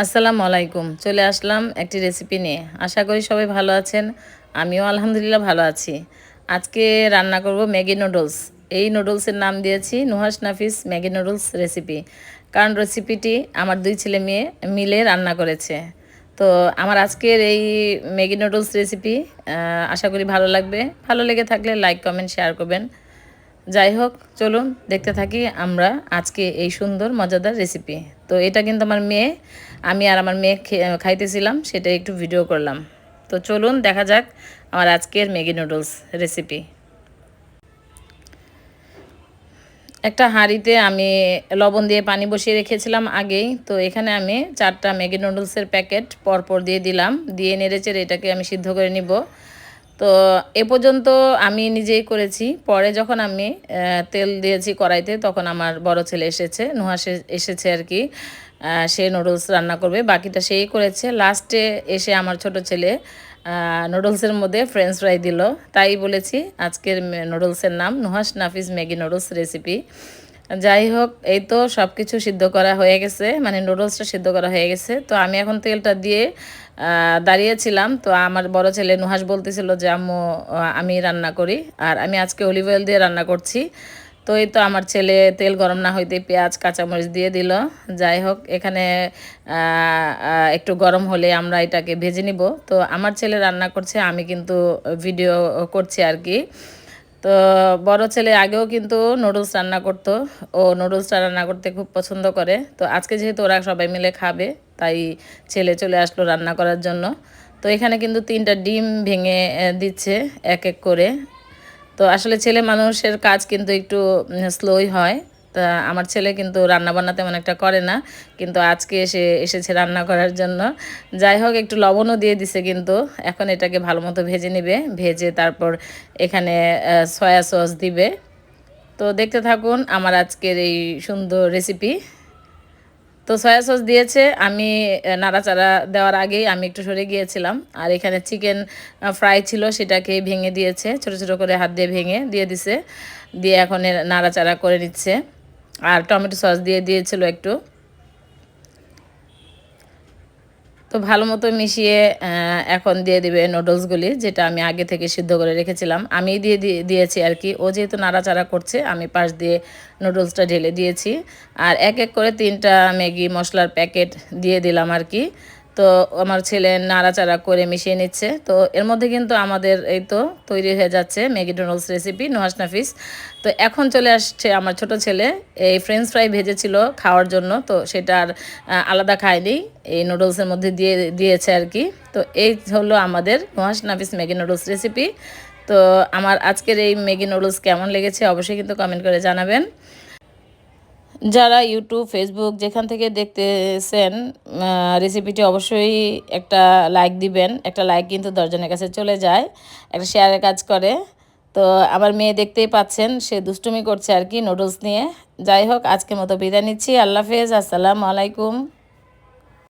আসসালামু আলাইকুম। চলে আসলাম একটি রেসিপি নিয়ে। আশা করি সবাই ভালো আছেন। আমিও আলহামদুলিল্লাহ ভালো আছি। আজকে রান্না করব ম্যাগি নুডলস। এই নুডলসের নাম দিয়েছি Nuhas Nafis Maggi noodles recipe কারণ রেসিপিটি আমার দুই ছেলে মেয়ে মিলে রান্না করেছে। তো আমার আজকের এই ম্যাগি নুডলস রেসিপি আশা করি ভালো লাগবে। ভালো লেগে থাকলে লাইক কমেন্ট শেয়ার করবেন। যাই হোক চলুন দেখতে থাকি আমরা আজকে এই সুন্দর, মজাদার রেসিপি তো এটা কিন্তু আমার মেয়ে, আমি আর আমার মেয়ে খাইতেছিলাম, সেটা একটু ভিডিও করলাম। তো চলুন দেখা যাক আমার আজকের ম্যাগি নুডলস রেসিপি একটা হাঁড়িতে আমি লবণ দিয়ে পানি বসিয়ে রেখেছিলাম আগেই, তো এখানে আমি চারটা ম্যাগি নুডলসের প্যাকেট পরপর দিয়ে দিলাম। দিয়ে নেড়েচেড়ে এটাকে আমি সিদ্ধ করে নিব। তো এ পর্যন্ত আমি নিজেই করেছি। পরে যখন আমি তেল দিয়েছি কড়াইতে, তখন আমার বড় ছেলে এসেছে নুহাসে এসেছে আর কি। সে নুডলস রান্না করবে, বাকিটা সেই করেছে। লাস্টে এসে আমার ছোট ছেলে নুডলসের মধ্যে ফ্রেঞ্চ ফ্রাই দিল। তাই বলেছি, আজকের নুডলসের নাম Nuhas Nafis Maggi noodles recipe যাই হোক, এই তো সব কিছু সিদ্ধ করা হয়ে গেছে মানে নুডলসটা সিদ্ধ করা হয়ে গেছে। তো আমি এখন তেলটা দিয়ে দাঁড়িয়েছিলাম। তো আমার বড় ছেলে নুহাস বলতেছিল যে, আম্মু আমি রান্না করি। আর আমি আজকে অলিভ অয়েল দিয়ে রান্না করছি। তো এই তো আমার ছেলে তেল গরম না হইতে পেঁয়াজ, কাঁচামরিচ দিয়ে দিল। যাই হোক, এখানে একটু গরম হলে আমরা এটাকে ভেজে নিব। তো আমার ছেলে রান্না করছে, আমি কিন্তু ভিডিও করছি আর কি। তো বড় ছেলে আগেও কিন্তু নুডলস রান্না করতো। ও নুডলসটা রান্না করতে খুব পছন্দ করে। তো আজকে যেহেতু ওরা সবাই মিলে খাবে তাই ছেলে চলে আসলো রান্না করার জন্য। তো এখানে কিন্তু তিনটা ডিম ভেঙে দিচ্ছে এক এক করে। তো আসলে ছেলে মানুষের কাজ কিন্তু একটু স্লোই হয়। তা আমার ছেলে কিন্তু রান্না বান্না তেমন একটা করে না, কিন্তু আজকে এসে এসেছে রান্না করার জন্য। যাই হোক, একটু লবণও দিয়ে দিছে কিন্তু। এখন এটাকে ভালো মতো ভেজে নেবে। ভেজে তারপর এখানে সয়া সস দিবে। তো দেখতে থাকুন আমার আজকের এই সুন্দর রেসিপি তো সয়া সস দিয়েছে, আমি নাড়াচাড়া দেওয়ার আগেই আমি একটু সরে গিয়েছিলাম। আর এখানে চিকেন ফ্রাই ছিল সেটাকে ভেঙে দিয়েছে, ছোট ছোট করে হাত দিয়ে ভেঙে দিয়ে দিছে। দিয়ে এখন নাড়াচাড়া করে নিচ্ছে। আর টমেটো সস দিয়ে দিয়েছিল একটু। তো ভালো মতো মিশিয়ে এখন দিয়ে দিবে নুডলসগুলি যেটা আমি আগে থেকে সিদ্ধ করে রেখেছিলাম। আমি দিয়ে দিয়েছি আর কি। ও যেহেতু নাড়াচাড়া করছে, আমি পাশ দিয়ে নুডলসটা ঢেলে দিয়েছি। আর এক এক করে তিনটা ম্যাগি মশলার প্যাকেট দিয়ে দিলাম আর কি। তো আমার ছেলে নাড়াচাড়া করে মিশিয়ে নিচ্ছে। তো এর মধ্যে কিন্তু আমাদের এই তো তৈরি হয়ে যাচ্ছে Maggi noodles recipe Nohas Nafis. তো এখন চলে আসছে আমার ছোট ছেলে। এই ফ্রেঞ্চ ফ্রাই ভেজেছিল খাওয়ার জন্য, তো সেটা আর আলাদা খায়নি। এই নুডলসের মধ্যে দিয়ে, দিয়েছে আর কি। তো এই হলো আমাদের Nohas Nafis Maggi noodles recipe. তো আমার আজকের এই ম্যাগি নুডলস কেমন লেগেছে অবশ্যই কিন্তু কমেন্ট করে জানাবেন। যারা ইউটিউব ফেসবুক যেখান থেকে দেখতেছেন রেসিপিটি অবশ্যই একটা লাইক দিবেন। একটা লাইক কিন্তু দশজনের কাছে চলে যায়, একটা শেয়ারের কাজ করে। তো আমার মেয়ে দেখতেই পাচ্ছেন, সে দুষ্টুমি করছে আর কি নুডলস নিয়ে। যাই হোক আজকে মতো বিদায় নিচ্ছি। আল্লাহ হাফেজ, আসসালামু আলাইকুম।